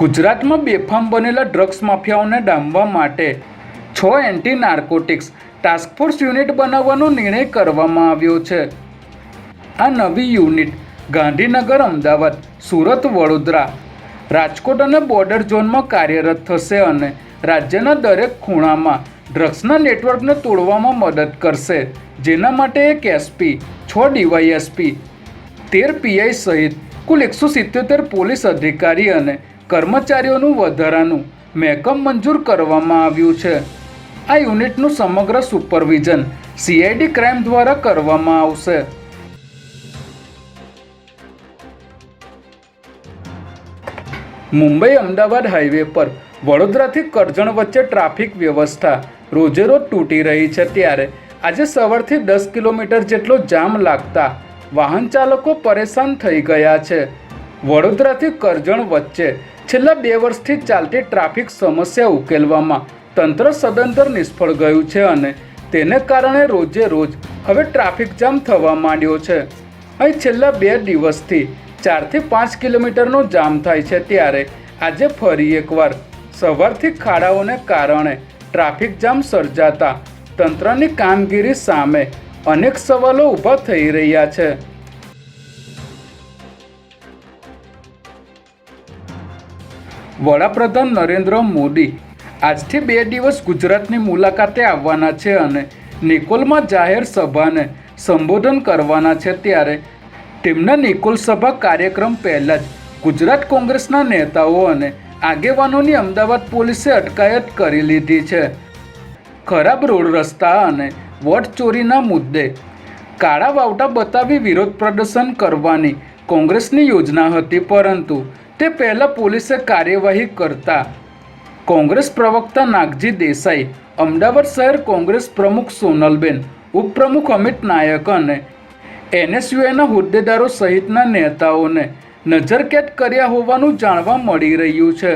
ગુજરાતમાં બેફામ બનેલા ડ્રગ્સ માફિયાઓને ડામવા માટે છ એન્ટી નાર્કોટિક્સ ટાસ્કફોર્સ યુનિટ બનાવવાનો નિર્ણય કરવામાં આવ્યો છે. આ નવી યુનિટ ગાંધીનગર, અમદાવાદ, સુરત, વડોદરા, રાજકોટ અને બોર્ડર ઝોનમાં કાર્યરત થશે અને રાજ્યના દરેક ખૂણામાં ડ્રગ્સના નેટવર્કને તોડવામાં મદદ કરશે, જેના માટે એક એસપી, છ ડીવાયએસપી, તેર પીઆઈ સહિત કુલ એકસો સિત્યોતેર પોલીસ અધિકારી અને કર્મચારીઓનું વધારાનું મહેકમ મંજૂર કરવામાં આવ્યું છે. આ યુનિટનું સમગ્ર સુપરવિઝન સીઆઈડી ક્રાઇમ દ્વારા કરવામાં આવશે. મુંબઈ અમદાવાદ હાઈવે પર વડોદરાથી કરજણ વચ્ચે ટ્રાફિક વ્યવસ્થા રોજેરોજ તૂટી રહી છે ત્યારે આજે સવારથી દસ કિલોમીટર જેટલો જામ લાગતા વાહન ચાલકો પરેશાન થઈ ગયા છે. વડોદરાથી કરજણ વચ્ચે છેલ્લા બે વર્ષથી ચાલતી ટ્રાફિક સમસ્યા ઉકેલવામાં તંત્ર સદંતર નિષ્ફળ ગયું છે અને તેને કારણે રોજે રોજ હવે ટ્રાફિક જામ થવા માંડ્યો છે. અહીં છેલ્લા બે દિવસથી ચારથી પાંચ કિલોમીટરનો જામ થાય છે ત્યારે આજે ફરી એકવાર સવારથી ખાડાઓને કારણે ટ્રાફિક જામ સર્જાતા તંત્રની કામગીરી સામે અનેક સવાલો ઊભા થઈ રહ્યા છે. વડાપ્રધાન નરેન્દ્ર મોદી આજથી બે દિવસ ગુજરાતની મુલાકાતે આવવાના છે અને નિકોલમાં જાહેર સભાને સંબોધન કરવાના છે ત્યારે તેમના નિકોલ સભા કાર્યક્રમ પહેલાં જ ગુજરાત કોંગ્રેસના નેતાઓ અને આગેવાનોની અમદાવાદ પોલીસે અટકાયત કરી લીધી છે. ખરાબ રોડ રસ્તા અને વોટ ચોરીના મુદ્દે કાળા વાવટા બતાવી વિરોધ પ્રદર્શન કરવાની કોંગ્રેસની યોજના હતી, પરંતુ તે પહેલાં પોલીસે કાર્યવાહી કરતા કોંગ્રેસ પ્રવક્તા નાગજી દેસાઈ, અમદાવાદ શહેર કોંગ્રેસ પ્રમુખ સોનલબેન, ઉપપ્રમુખ અમિત નાયક અને એનએસયુઆઈના હોદ્દેદારો સહિતના નેતાઓને નજરકેદ કર્યા હોવાનું જાણવા મળી રહ્યું છે.